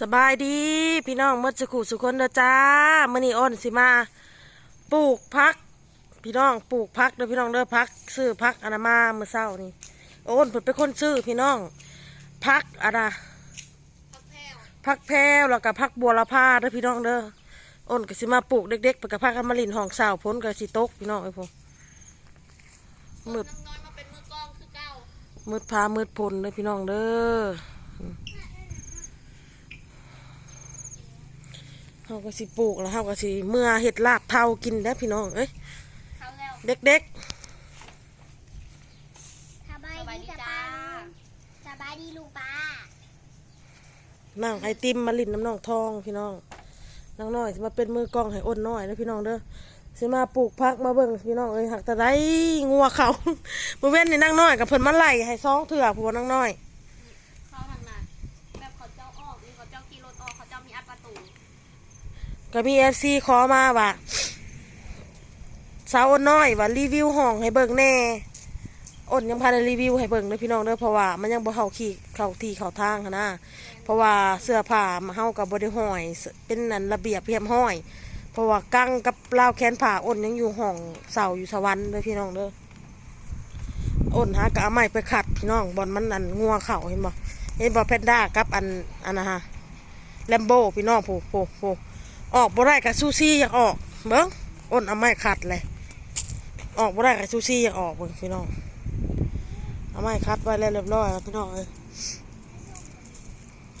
สบายดีพี่น้องเมื่อสักครู่สุคนเด้อจ้ามื่อนี้อ้นสิมา ปลูกพัก พี่น้องปลูกพักเด้อพี่น้องเด้อพักซื้อพักอนามาเมื่อเช้านี่อ้นเพิ่นเป็นคนซื้อพี่น้องพักอะนะพักแพรวแล้วก็พักบัวละพาเด้อพี่น้องเด้ออ้นก็สิมาปลูกเด็กๆไปกับพักกันมาลินห้องสาวพ้นกับสิตกพี่น้องไอ้พวกมืดน้อยมาเป็นมือกลองคือเก้ามืดพามืดพลเด้อพี่น้องเด้อ เฮาก็สิปลูกแล้วเฮาก็สิเมื่อเห็ดลาบเทากินได้อพี่น้องเอ้ยเขาแล้วเด็กสบายสบายดีดีสจ้าบายสบายดีลุงป้าๆนั่งไอติมมาลินน้ำน้องทองพี่น้องน้องน้อยสิมาเป็นมือกล้องให้อ้นน้อยนะพี่น้องเด้อสิมาปลูกพักมาเบิ่งพี่น้องเอ้ยหักแต่ได้งัวเขาเมื่อเว้นนี่นั่งน้อยกับเพิ่นมาไล่ให้ซองเถื่อผัวนั่งน้อย ก็มีเอฟซีขอมาว่าสาวอ้นน้อยว่ารีวิวห้องให้เบิ่งแน่อ้นยังพาได้รีวิวให้เบิ่งเด้อพี่น้องเด้อเพราะว่ามันยังบ่เข้าขี่เข้าที่เข้าทางหั้นนะเพราะว่าเสื้อผ้ามาเฮากับบ่ได้ห้อย เป็นนันระเบียบเรียบห้อย เพราะว่ากั้งกับราวแขนผ้าอ้นยังอยู่ห้องเสาอยู่สวรรค์เด้อพี่น้องเด้ออ้นหากะเอาไม้ไปขัดพี่น้องบอนมันอันงัวเข่าเห็นบ่เห็นบ่แพนด้ากับอันอันนะฮะแลมโบพี่น้องผู้ผู้ผู้ ออกบ่ได้กับซูซี่อยากออกเบิ่งอ้นเอาไม้ขัดเลย ออกบ่ได้กับซูซี่อยากออกเบิ่งพี่น้องเอาไม้ขัดไว้แล้วเรียบร้อยแล้วพี่น้องเอ้ย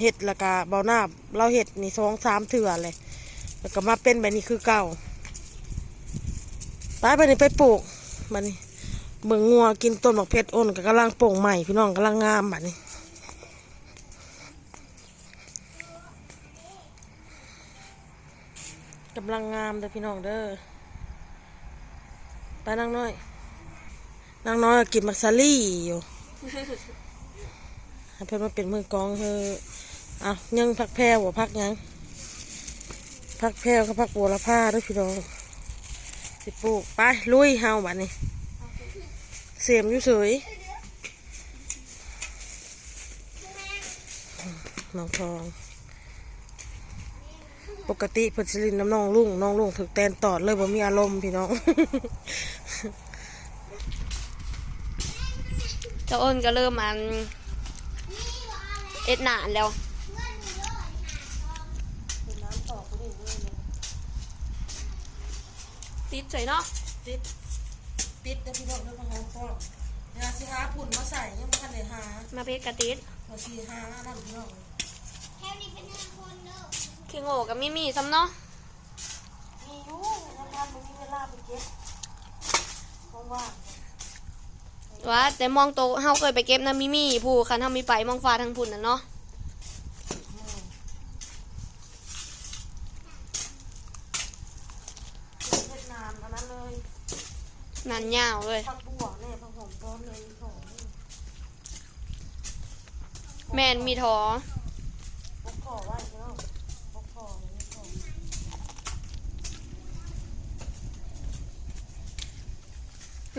เห็ดล้วก็เบาหน้าเราเห็ดนี่สองสามเถื่อเลยแล้วก็มาเป็นแบบนี้คือเก่าไปไปนี่ไปปลูกบันี้เบิ่งงัวกินต้นหมากเพชรอ้นก็กำลังโป่งใหม่พี่น้องกำลังงามบัดนี้ กำลังงามเด้อพี่น้องเด้อไปนั่งน้อยนั่งน้อยกินมักซาลี่อยู่ให้เพื่อนมาเป็นมือกองเธอเอายังพักแพรวพักยังพักแพรวก็พักบัวละผ้าด้วยพี่น้องสิปลูกไปลุยเฮาบัดนี้เสียมอยู่เสยน้องทอง ปกติเพิ่นสิลินน้ำน้องลุงน้องลุงถึกแตนตอดเลยบ่มีอารมณ์พี่น้อง เจ้าอ้นก็เริ่มมันเอ็ดหนานแล้วติดเฉยเนาะติดติดเด้อพี่น้องเด้อมาหอมพ่อเวลาสิหาผุ่นมาใส่ยังบ่ทันได้หามาเพชรกระติดมาสิหานั่นพี่น้องแถวนี้เป็นห้าคนเด้อคิงโง่กับมิมี่ซ้ำเนาะมีอยู่งานบ่มีเวลาไปเก็บว่างว่าแต่มองโตเฮาเคยไปเก็บนะมิมี่ผู้คันเฮามีไปมองฟ้าทางพุ่นน่ะเนาะเฮ็ดนานอันนั้นเลยนันยาวเลยผักบัวเนี่ยผักหอมต้นเลยของแมนมีทอ พกขอไว้พี่น้องพกขอเลยพก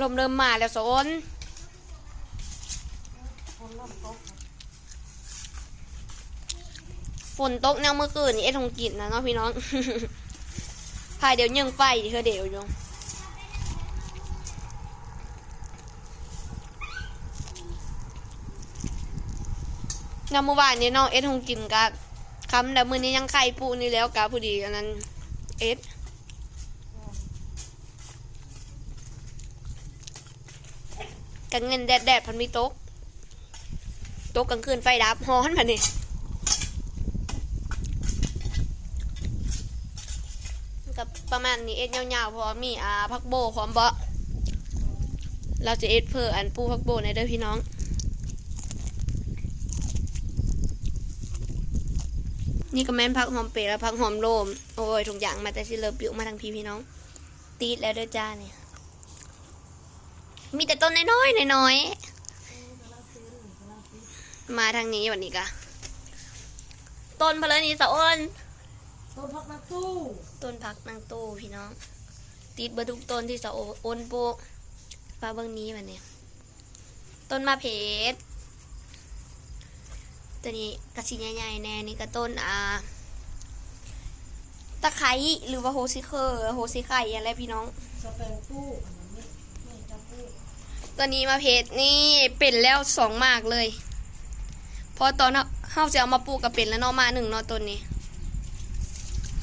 ลมเริ่มมาแล้วสนคนตกฝนตกแนวเมื่อคืนนี่เอ็ดทงกินนะเนาะพี่น้องพายเดี๋ยวยังไฟเธอเดี๋ยวยู่นำเมื่อวานนี้น้องเอ็ดทงกินกับคำแล้วมือนี้ยังไข่ปูนี่แล้วกะพอดีอันนั้นเอ็ด กันเงินแดดแดดพันมีโตกตกกลางคืนไฟดับฮ้อนมาเนี่ยกับประมาณนี้เอ็ดยาวๆพราะว่ามีอ่าพักโบพร้อมเบาะเราจะเอ็ดเพื่ออันปูพักโบในเด้อพี่น้องนี่ก็แม่นพักหอมเปรและพักหอมโลมโอ้ยทุกอย่างมาแต่สิเลิฟปิวมาทางพี่พี่น้อง ตีดแล้วเด้อจ้าเนี่ย มีแต่ต้นน้อยๆน้อยๆมาทางนี้วันนี้กะต้นเพลนี้สะอ้นต้นผักนักตู้ต้นพักนางตู้พี่น้อง ติดเบดทุกต้นที่สะโอโอนโปะฟ้าเบื้องนี้แบบเนี้ยต้นมะเพชรตัวนี้กระสีใหญ่ๆแน่นี่ก็ต้นอ่าตะไคร้หรือว่าโฮซิเคอร์โฮซิไข่อะไรพี่น้องสเปนตู้อันนั้นนี่นี่จะปู ตัวนี้มาเพจนี่เป็นแล้วสองมากเลยเพราะตอนเฮาจะเอามาปลูกกับเป็นแล้วเนาะมาหนึ่งเนาะต้นนี้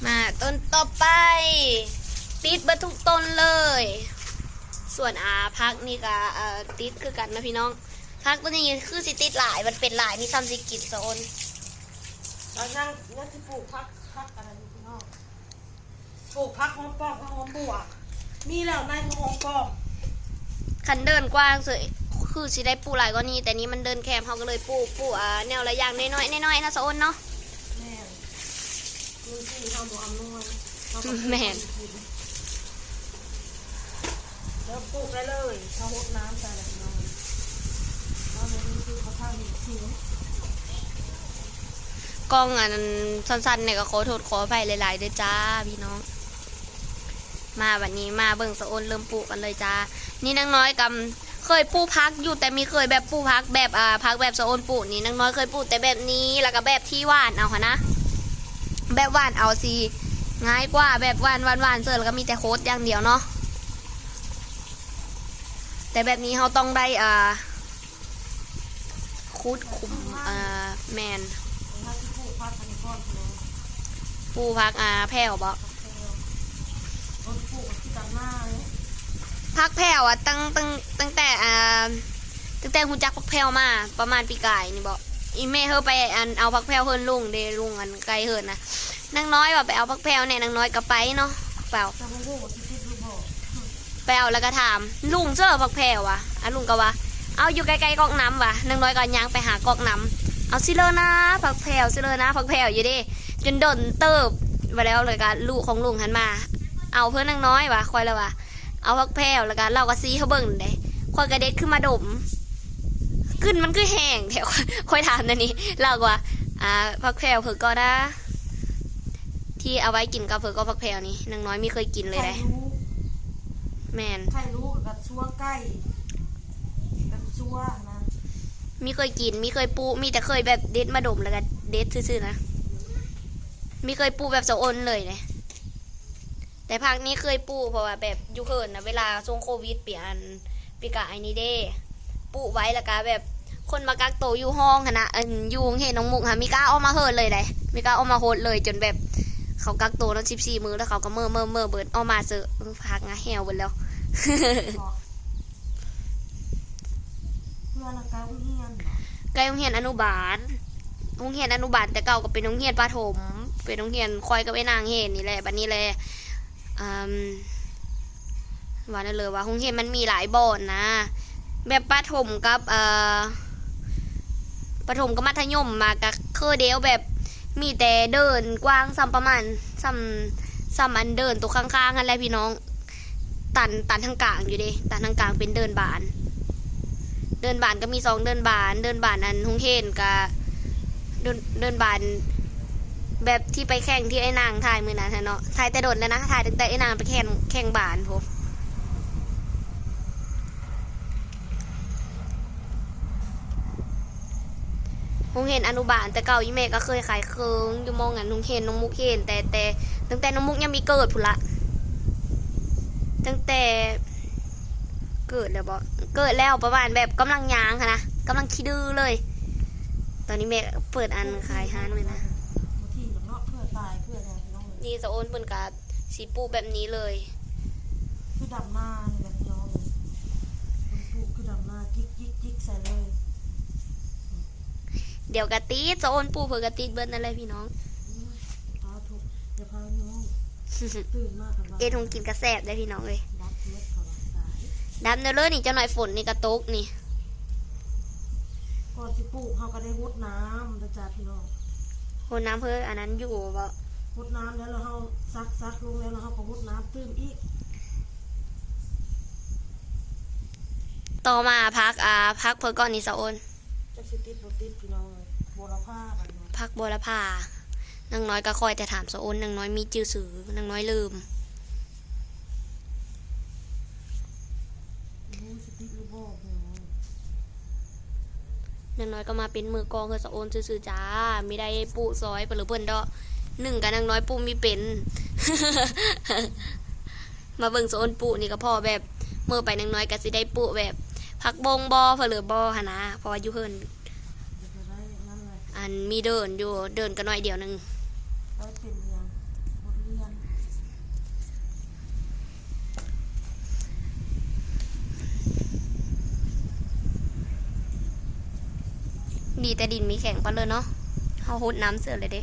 มาต้นต่อไป ติดเบัทุกต้นเลย ส่วนอาพักนี่ก็ติดคือกันนะพี่น้อง พักตัวนี้คือสิติดหลายมันเป็นหลายนี่ซ้ำสิกิจโซนแล้วนั่งนั่งที่ปลูกพักพักอะไรพี่น้องปลูกพักหอมปอมพักหอมบัวมีแล้วนายพักหอมปอม คันเดินกว้างเสยคือสิได้ปลูกหลายกว่านี้แต่นี้มันเดินแคมเขาก็เลยปลูกปลูกอ่าแนวละอย่างน้อยๆน้อยๆนะโซนเนาะแม่นพื้นที่เขาบอกอำนวยเขาก็แม่นแล้วปลูกได้เลยเขาหดน้ำใส่แล้วพี่น้องเขาเลยคือเขาข้างนี้ทิ้งกล้องอันสั้นๆเนี่ยก็ขอโทษขออภัยหลายๆด้วยจ้าพี่น้อง มาวันนี้มาเบิ่งสะโอนเริ่มปลูกกันเลยจ้า นี่นางน้อยกำเคยปลูกพักอยู่แต่มีเคยแบบปลูกพักแบบอ่าพักแบบสะโอนปลูกนี่นางน้อยเคยปลูกแต่แบบนี้แล้วก็แบบที่หว่านเอาค่ะนะ แบบหว่านเอาสิง่ายกว่าแบบหว่านหวานหวานเสร็จแล้วก็มีแต่โคตอย่างเดียวเนาะแต่แบบนี้เขาต้องได้อ่าคุดคุมอ่าแมนถ้าที่ปลูกพักอันนี้ก้อนพี่น้องปูพักอ่าแผ่วบ่รถ ปลูกเลยพักแผ่วอะตั้งตั้งตั้งแต่อ่าตั้งแต่หูจักพักแผ่วมา ประมาณปีกายนี่บอกอีแม่เฮาไปอันเอาพักแผ่วเฮิรนลุงเดลุงอันไกลเฮิรนนะนางน้อยว่าไปเอาพักแผ่วเนี่ยนางน้อยก็ไปเนาะเปล่าจะมาโง่ที่ติดลูกบอกไปเอาแล้วก็ถามลุงเจอพักแผ่วอะอะลุงก็ว่า เอาอยู่ใกลๆกอกน้ำว่ะนางน้อยก็ย่างไปหากอกน้ำเอาซิเลอนะพักแผ่วซิเลอนะพักแผ่วอยู่ดิจนโดนเติบไปแล้วเลยก็ลูกของลุงหันมา เอาเพื่อนนางน้อยว่ะคอยแล้วว่ะเอาพักแพรวแล้วก็เราก็ซีเขาเบิ่งได้คอยกระเด็ดขึ้นมาดม ขึ้นมันคือแห้งแถวคอยถามนันนี้เราก็ว่าอ่าพักแพรวเผือก็นะ ที่เอาไว้กินกับเผือก็พักแพรวนี่นางน้อยไม่เคยกินเลยใครได้รู้แมนใครรู้กับชัวใกล้กับชัวนะมีเคยกินมีเคยปูมีแต่เคยแบบเด็ดมาดมแล้วก็เด็ดซื่อๆนะมีเคยปูแบบสะอ้นเลยนะ แต่ภาคนี้เคยปูเพราะว่าแบบอยูเคินนะเวลาช่วงโควิดเปลี่ยนปีกะไอ้นี่เด้ปูไว้แล้วก็แบบคนมากักโตวอยู่ห้องหั้นนะเอ็นอยูโรงเห็นน้องมุกค่ะมีกล้าเอามาเฮิร์เลยเลยมีกล้าเอามาโฮดเลยจนแบบเขากักโตวนั้นสิบสี่มือแล้วเขาก็เมื่อเมื่อเมื่อเบิดเอามาเจอเออพักงะแหวหมดแล้วบอกเพื่อนกายเฮียนบอกใกล้โรงเรียนอนุบาลโรงเรียนอนุบาลแต่เก่าก็เป็นโรงเรียนประถม เป็นโรงเรียนคอยกับไอ้นางเห็นนี่แหละบัดนี้แหละอืม ว่านั่นเลยว่าโรงเรียนมันมีหลายบ่อนนะ แบบประถมกับเอ่อประถมกับมัธยมมากับเคอเดียวแบบมีแต่เดินกว้างซ้ำประมาณซ้ำซ้ำอันเดินตัวข้างๆกันแหละพี่น้อง ตันตันทางกลางอยู่ดิตันทางกลางเป็นเดินบาน เดินบานก็มีสองเดินบาน เดินบานอันฮงเฮนกับเดินเดินบาน แบบที่ไปแข่งที่ไอ้นางถ่ายมือนั้นน่เนาะถ่ายแต่โดดแล้วนะถ่ายตั้งแต่ไอ้นางไปแข่งแข่งบานผมฮุงเฮนอนุบาลแต่เก่ายี่เมก็เคยขายเคืองอยู่มองอันฮุงเฮนน้องมุกเฮนแต่แต่ตั้งแต่น้องมุกยังมีเกิดพุ่นละตั้งแต่เกิดแล้วบอกเกิดแล้วประมาณแบบกำลังยางค่ะนะกำลังคิดดื้อเลย ตอนนี้แม่เปิดอันขายฮานเลยนะ น้องเลยนี่สะโอนเปินกาสีปูแบบนี้เลย คือดำหน้านี่แหละพี่น้องเลยคนปลูกคือดำหน้าจิกจิกจิกใส่เลยเดี๋ยวกะตีดสะโอนปูเผื่อกะตีดเบิ้ลนั่นเลยพี่น้อง พาทุกอย่าพาน้องตื่นมากกันว่าเอ็ดคงกินกระแสบได้พี่น้องเลยรับเม็ดเขาว่าตายดำเนอเลยนี่เจ้าหน่อยฝนนี่กระตกนี่ ก่อนสิปลูกเขาก็ได้รดน้ำนะจ๊ะพี่น้องโหน้ำเพื่ออันนั้นอยู่บ่ รดน้ำแล้วเราเขาซักซักลงแล้วเราเขาก็รดน้ำตื้มอีก ต่อมาพักอ่าพักเพื่อก่อนนี่สะโอนจะสิติดรถติดพี่น้องเลยบัวละผ้ากันเนาะพักบัวละพานางน้อยก็คอยแต่ถามสะโอนนางน้อยมีจื่อสือนางน้อยลืม รู้สิติดหรือบ่พี่น้องนางน้อยก็มาเป็นมือกลองคือสะโอนซื่อๆจ้าไม่ได้ปูซอยเปนหรือเพิ่นดอก หนึ่งกับนางน้อยปูมีเป็น มาเบิ่งโอนปูนี่ก็พอแบบเมื่อไปนางน้อยก็สิได้ปูแบบพักบงบอเผลือบอหนนะเพราะว่าอยู่เฮินอันมีเดินอยู่เดินกันหน่อยเดียวหนึงเอาเป็นเรียงดีแต่ดินมีแข็งปะเลยเนาะเฮาหดน้ำเสือเลยเด้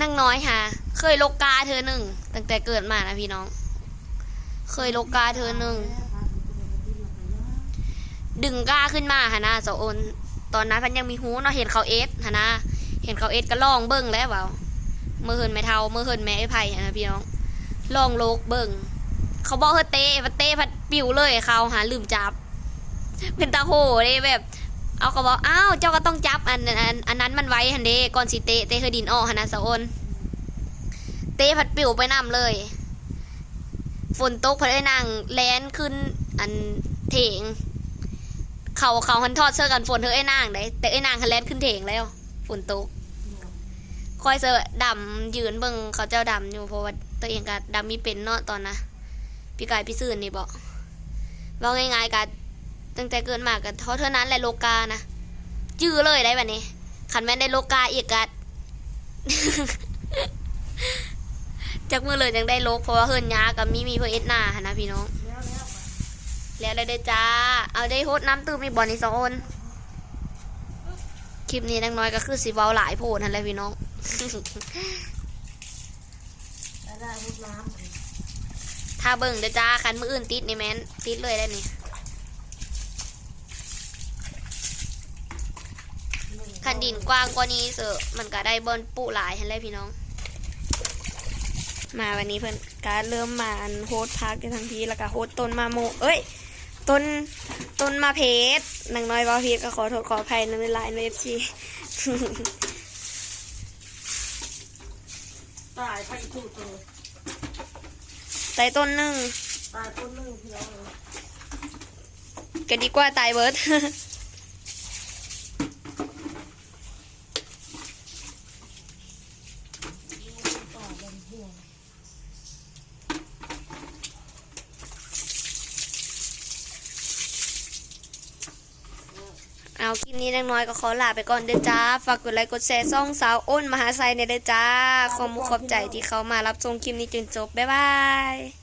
นางน้อยค่ะเคยโลกาเธอหนึ่งตั้งแต่เกิดมานะพี่น้อง เคยโลกาเธอหนึ่งดึงก้าขึ้นมาฮะนะโซโอนตอนนั้นพันยังมีหูเนาะเห็นเขาเอสฮะนะเห็นเขาเอสก็ลองเบิ้งแล้วเปล่าเมื่อเฮินไม่เทาเมื่อเฮินแม่ไอ้ไผ่ฮะนะพี่น้องลองโลกเบิ้งเขาบอกเฮเตะพัดเตะพัดปิวเลยเขาหาลืมจับ เป็นตาโหเลยแบบ เอาเขาบอกอ้าวเจ้าก็ต้องจับอันอันอันนั้นมันไว้ฮันเดก่อนสิเตะเตะเฮดินออกฮะนะโซโอนเตะพัดปิวไปนำเลย ฝนตกพัดไอ้นางแลนขึ้นอันเถงเขาเขาหันทอดเสื้อกันฝนเธอไอ้นางได้แต่ไอ้นางคันแลนขึ้นเถงแล้ว ฝนตกคอยเสื้อดำยืนเบิ่งเขาเจ้าดำอยู่เพราะว่าตัวเองก็ดำมีเป็นเนาะตอนนะพี่กายพี่ซื่นนี่บอกว่าง่ายๆกัน ตั้งแต่เกิดมากันเท่าเท่านั้นแหละโลกานะจื้อเลยได้แบบนี้ขันแม่นได้โลกาอีกกัดจากมือเลยยังได้โลกเพราะว่าเฮิรนยากับมีมีเพื่อเอ็ดหนาหั้นนะพี่น้อง แล้วแล้วไปแล้วได้เดจ้า เอาได้โฮดน้ำตื้มมีบอลในสองอนคลิปนี้นักน้อยก็คือสิเว้าหลายโพดนั่นแหละพี่น้องถ้าเบิ่งเด้จ้าคันมืออื่นติดนี่แมนติดเลยได้นี่ คั นดินกว้างกว่านี้เสอะมันก็ได้บอลปุหลายเห็นเลยพี่น้อง มาวันนี้เพิ่นก็เริ่มมาอันโฮดพักกันทั้งทีแล้วก็โฮดต้นมาโม เอ้ยต้นต้นมาเพชรนางน้อยว่าเพชรก็ขอโทษขออภัยในเวลาในเอฟซีตายไปอีกถูกตัวตายต้นหนึ่งตายต้นหนึงพี่น้องเลยก็ดีกว่าตายเบิร์ด ต่อเป็นห่วง เอาคลิปนี้นางน้อยก็ขอลาไปก่อนเด้อจ้า ฝากกดไลค์กดแชร์ซ่องสาวอ้นมหาไซในเด้อจ้าขอบมุณขอบใจที่เขามารับชมคลิปนี้จนจบ บ๊ายบาย